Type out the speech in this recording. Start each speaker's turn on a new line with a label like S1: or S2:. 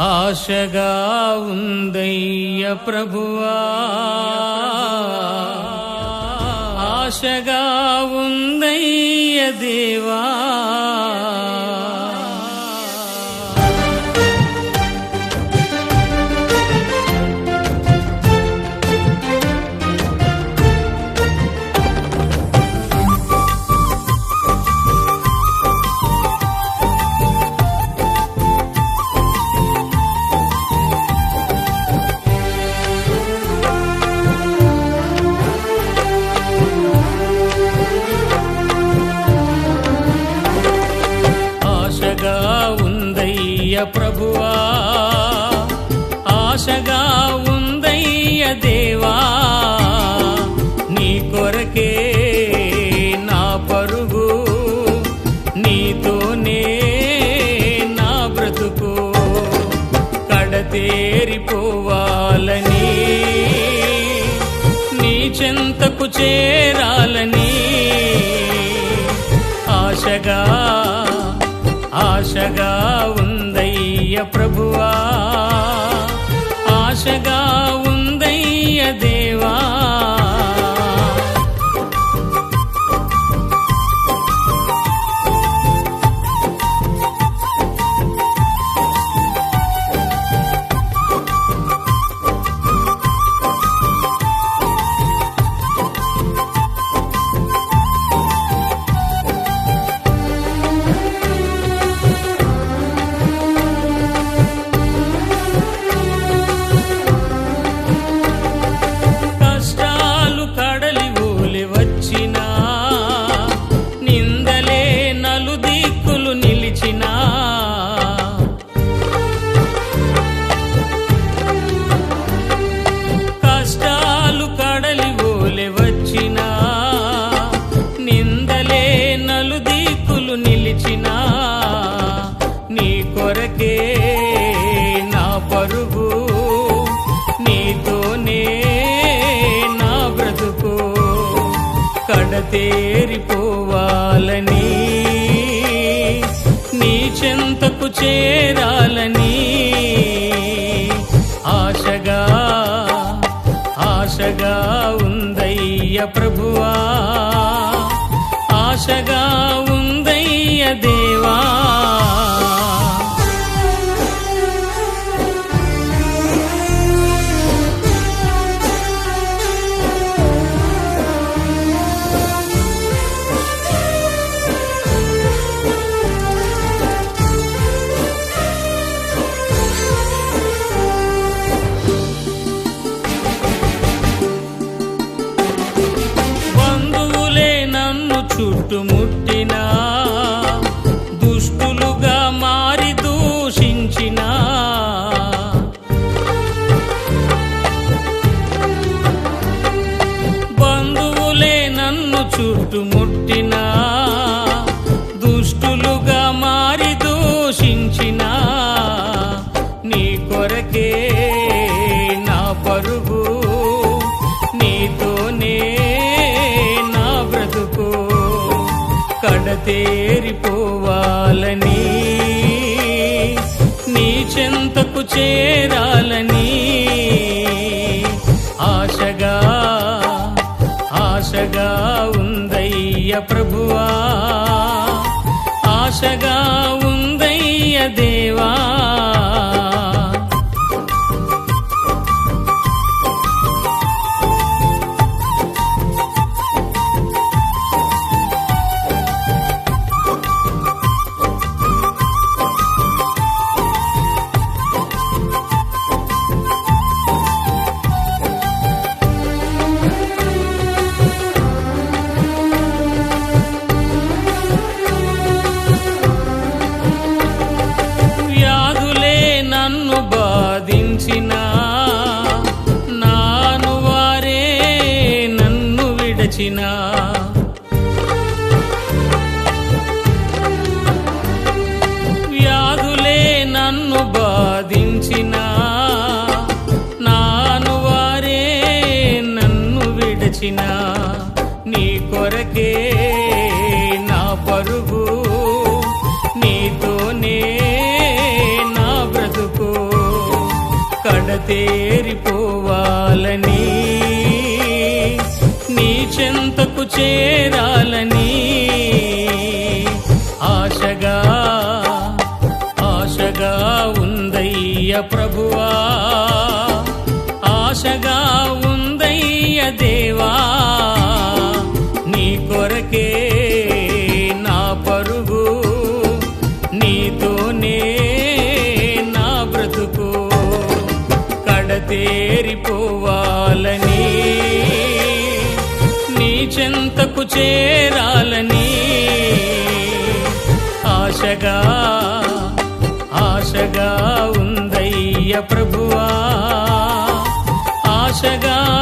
S1: ఆశగా ఉందయ్య ప్రభువా. ఆశగా ఉందయ్య దేవా. ఉందయ్య ప్రభువా ఆశగా ఉందయ్య దేవా నీ కొరకే నా పరుగు నీతోనే నా బ్రతుకు. కడతేరిపోవాలని నీ చెంతకు చేరాలని ఆశగా ఆశగా ఉందయ్య ప్రభువా తేరిపోవాలని నీ చెంతకు చేరాలని ఆశగా ఆశగా ఉందయ్య ప్రభువా. ఆశగా ఉందయ్య దేవా. చుట్టుముట్టినా దుష్టులుగా మారి దూషించిన నీ కొరకే నా పరుగు నీతోనే నా బ్రతుకు. కడతేరిపోవాలని నీ చెంతకు చేరాలని ఆశగా ఆశగా ఉందయ్య ప్రభువా. ఆశగా ఉందయ్య దేవా. విడచిన నీ కొరకే నా పరుగు నీతోనే నా బ్రతుకు. కడతేరిపోవాలని నీ చెంతకు చేరాలని ఆశగా ఆశగా ఉందయ్య ప్రభువా. ఆశగా దేవా నీ కొరకే నా పరుగు నీతోనే నా బ్రతుకు. కడతేరిపోవాలని నీ చెంతకు చేరాలని ఆశగా ఆశగా ఉందయ్య ప్రభువా. ఆశగా